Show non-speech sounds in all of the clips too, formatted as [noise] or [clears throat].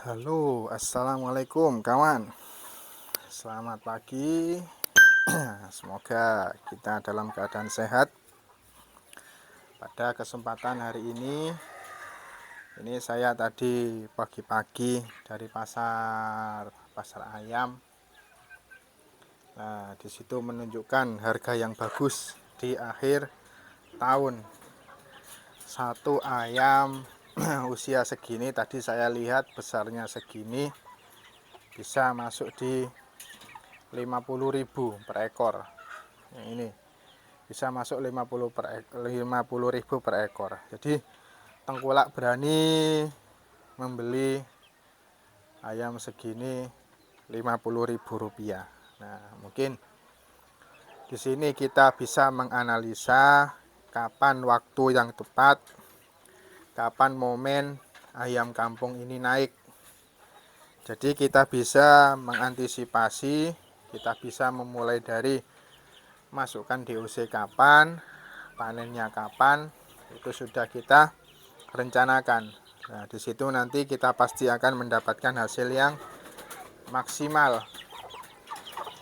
Halo, assalamualaikum kawan. Selamat pagi. [clears throat] Semoga kita dalam keadaan sehat. Pada kesempatan hari ini, ini saya tadi pagi-pagi dari pasar pasar ayam. Nah, di situ menunjukkan harga yang bagus di akhir tahun. Satu ayam [clears throat] usia segini tadi saya lihat besarnya segini bisa masuk di 50.000 per ekor. Yang ini bisa masuk 50 per 50.000 per ekor. Jadi tengkulak berani membeli ayam segini 50.000 rupiah. Nah mungkin di sini kita bisa menganalisa kapan waktu yang tepat kapan momen ayam kampung ini naik. Jadi kita bisa mengantisipasi, kita bisa memulai dari masukkan DOC kapan, panennya kapan, itu sudah kita rencanakan. Nah, di situ nanti kita pasti akan mendapatkan hasil yang maksimal.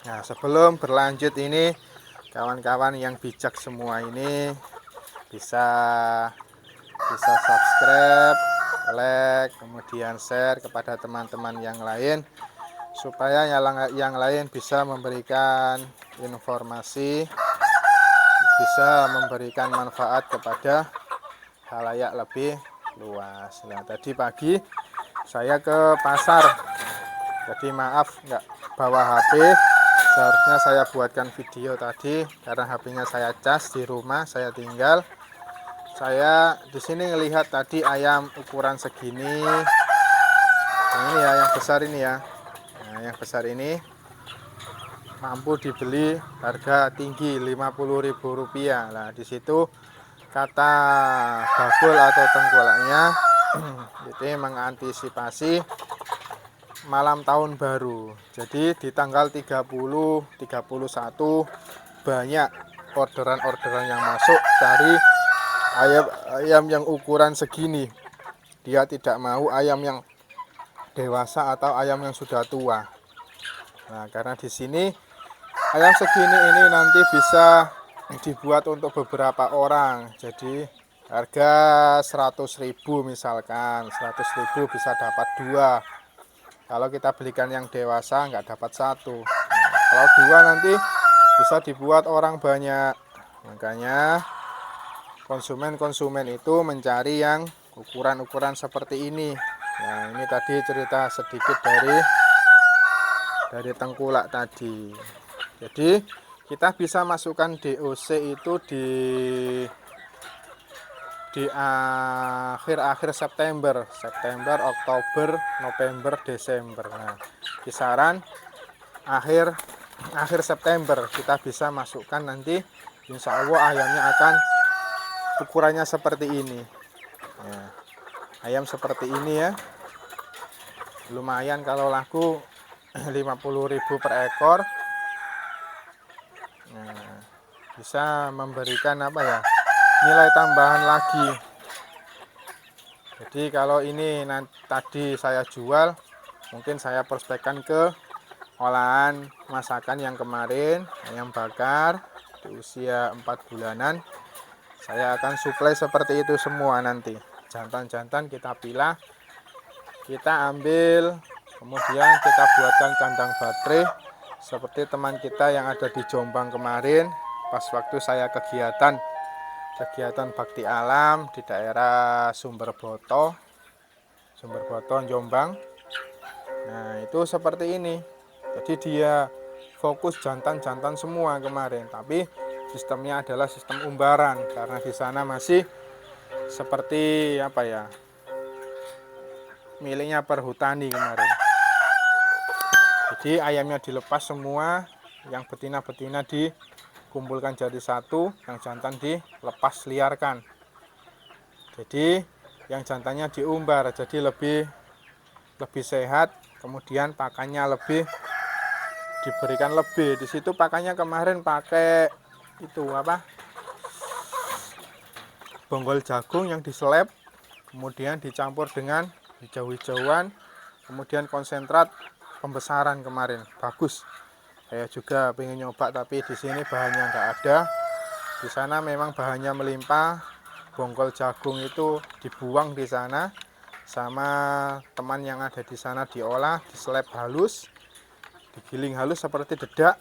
Nah, sebelum berlanjut ini, kawan-kawan yang bijak semua ini bisa bisa subscribe, like, kemudian share kepada teman-teman yang lain supaya yang, yang lain bisa memberikan informasi, bisa memberikan manfaat kepada halayak lebih luas. Nah, tadi pagi saya ke pasar, jadi maaf nggak bawa HP. Seharusnya saya buatkan video tadi karena HP-nya saya cas di rumah, saya tinggal saya di sini melihat tadi ayam ukuran segini. Nah, ini ya yang besar ini ya. Nah, yang besar ini mampu dibeli harga tinggi Rp50.000 nah di situ kata bagul atau tengkolaknya [clears throat] itu mengantisipasi malam tahun baru. Jadi di tanggal 30 31 banyak orderan-orderan yang masuk dari ayam ayam yang ukuran segini. Dia tidak mau ayam yang dewasa atau ayam yang sudah tua. Nah karena di sini ayam segini ini nanti bisa dibuat untuk beberapa orang. Jadi harga 100.000 misalkan. 100.000 bisa dapat dua. Kalau kita belikan yang dewasa nggak dapat satu. Nah, kalau dua nanti bisa dibuat orang banyak. Makanya konsumen-konsumen itu mencari yang ukuran-ukuran seperti ini. Nah ini tadi cerita sedikit dari dari tengkulak tadi. Jadi kita bisa masukkan DOC itu di di akhir-akhir September. September, Oktober, November, Desember. Nah kisaran akhir akhir September kita bisa masukkan nanti. Insya Allah ayamnya akan ukurannya seperti ini. Ya. ayam seperti ini ya. Lumayan kalau laku [clears throat] 50.000 per ekor. Nah, bisa memberikan apa ya nilai tambahan lagi. Jadi kalau ini nanti tadi saya jual mungkin saya prospekkan ke olahan masakan yang kemarin ayam bakar di usia 4 bulanan saya akan suplai seperti itu semua nanti. Jantan-jantan kita pilah kita ambil kemudian kita buatkan kandang baterai seperti teman kita yang ada di Jombang kemarin pas waktu saya kegiatan kegiatan bakti alam di daerah Sumber Boto Sumber Boto Jombang. Nah itu seperti ini. Jadi dia fokus jantan-jantan semua kemarin. Tapi sistemnya adalah sistem umbaran karena di sana masih seperti apa ya miliknya perhutani kemarin. Jadi ayamnya dilepas semua yang betina-betina dikumpulkan jadi satu yang jantan dilepas liarkan. Jadi yang jantannya diumbar jadi lebih lebih sehat kemudian pakannya lebih diberikan lebih. Di situ pakannya kemarin pakai itu apa? Bonggol jagung yang diselep kemudian dicampur dengan hijau-hijauan kemudian konsentrat pembesaran kemarin. Bagus. Saya juga pengen nyoba tapi di sini bahannya nggak ada. Di sana memang bahannya melimpah. Bongkol jagung itu dibuang di sana sama teman yang ada di sana diolah diseleb halus digiling halus seperti dedak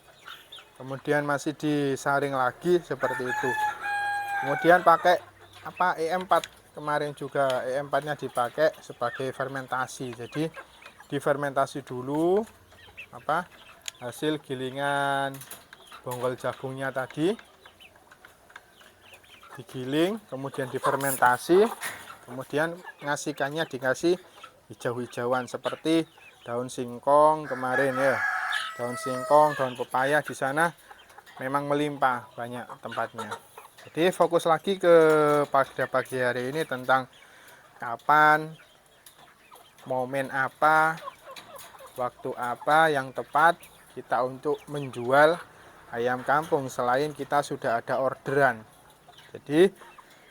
kemudian masih disaring lagi seperti itu. Kemudian pakai apa EM4 kemarin juga EM4 nya dipakai sebagai fermentasi. Jadi difermentasi dulu apa hasil gilingan bonggol jagungnya tadi digiling kemudian difermentasi kemudian ngasihkannya dikasih hijau-hijauan seperti daun singkong kemarin ya daun singkong daun pepaya di sana memang melimpah banyak tempatnya. Jadi fokus lagi ke pada pagi hari ini tentang kapan momen apa waktu apa yang tepat kita untuk menjual ayam kampung selain kita sudah ada orderan. Jadi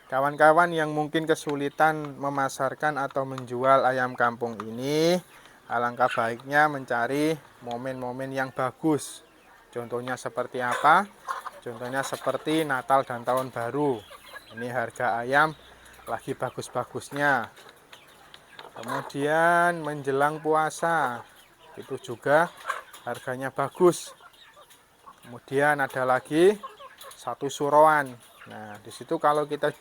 kawan-kawan yang mungkin kesulitan memasarkan atau menjual ayam kampung ini alangkah baiknya mencari momen-momen yang bagus. Contohnya seperti apa? Contohnya seperti Natal dan Tahun Baru. Ini harga ayam lagi bagus-bagusnya. Kemudian menjelang puasa itu juga harganya bagus. Kemudian ada lagi satu suroan. Nah di situ kalau kita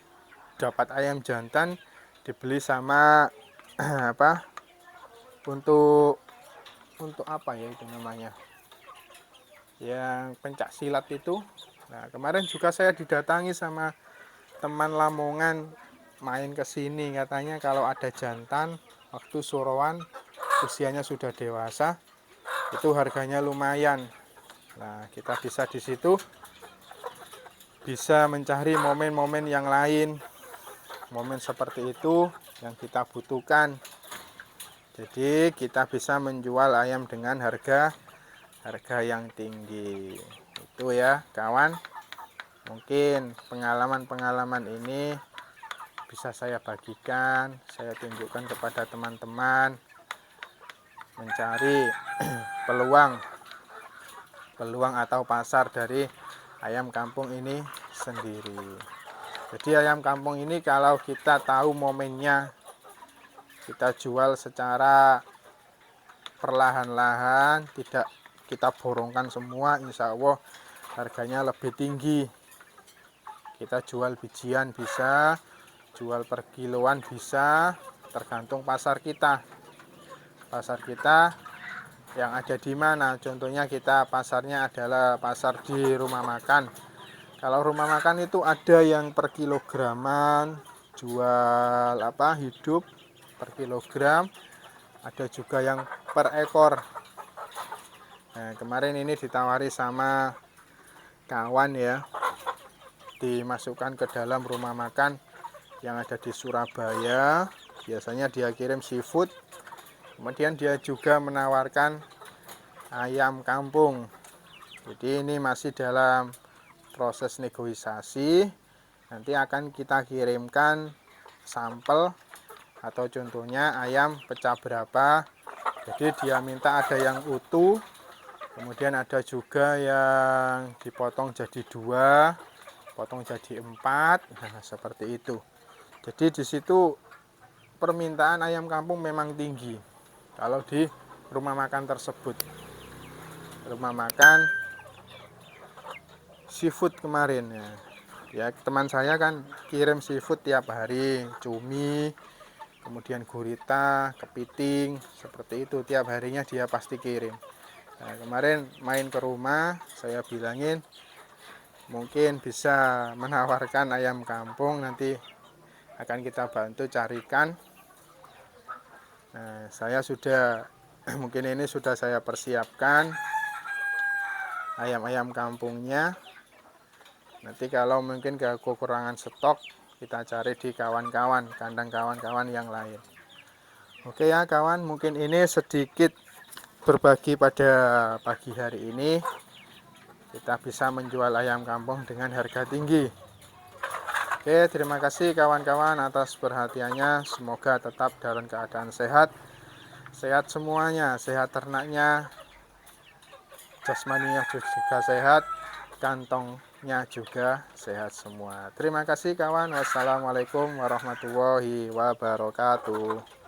dapat ayam jantan dibeli sama [clears throat] apa untuk untuk apa ya itu namanya? Yang pencak silat itu. Nah kemarin juga saya didatangi sama teman Lamongan main ke sini. Katanya kalau ada jantan waktu suroan usianya sudah dewasa itu harganya lumayan. Nah kita bisa di situ bisa mencari momen-momen yang lain. Momen seperti itu yang kita butuhkan jadi kita bisa menjual ayam dengan harga harga yang tinggi. Itu ya kawan. Mungkin pengalaman-pengalaman ini bisa saya bagikan saya tunjukkan kepada teman-teman mencari [clears throat] peluang peluang atau pasar dari ayam kampung ini sendiri. Jadi ayam kampung ini kalau kita tahu momennya kita jual secara perlahan-lahan tidak kita borongkan semua insya Allah harganya lebih tinggi. Kita jual bijian bisa jual per kiloan bisa tergantung pasar kita. Pasar kita yang ada di mana? Contohnya kita pasarnya adalah pasar di rumah makan. Kalau rumah makan itu ada yang per kilograman jual apa hidup per kilogram. Ada juga yang per ekor. Nah kemarin ini ditawari sama kawan ya. Dimasukkan ke dalam rumah makan yang ada di Surabaya. Biasanya dia kirim seafood. Kemudian dia juga menawarkan ayam kampung. Jadi ini masih dalam proses negosiasi. Nanti akan kita kirimkan sampel atau contohnya ayam pecah berapa. Jadi dia minta ada yang utuh. Kemudian ada juga yang dipotong jadi dua potong jadi empat. Nah, seperti itu. Jadi di situ permintaan ayam kampung memang tinggi. Kalau di rumah makan tersebut. Rumah makan seafood kemarin ya. Ya teman saya kan kirim seafood tiap hari. Cumi kemudian gurita kepiting seperti itu. Tiap harinya dia pasti kirim. Nah, kemarin main ke rumah saya bilangin mungkin bisa menawarkan ayam kampung nanti akan kita bantu carikan. Nah, saya sudah [clears throat] mungkin ini sudah saya persiapkan ayam-ayam kampungnya. Nanti kalau mungkin kekurangan stok, kita cari di kawan-kawan, kandang kawan-kawan yang lain. Oke ya kawan, mungkin ini sedikit berbagi pada pagi hari ini. Kita bisa menjual ayam kampung dengan harga tinggi. Oke, terima kasih kawan-kawan atas perhatiannya. Semoga tetap dalam keadaan sehat. sehat semuanya sehat ternaknya jasmaninya juga sehat kantongnya juga sehat semua. Terima kasih kawan. Wassalamualaikum warahmatullahi wabarakatuh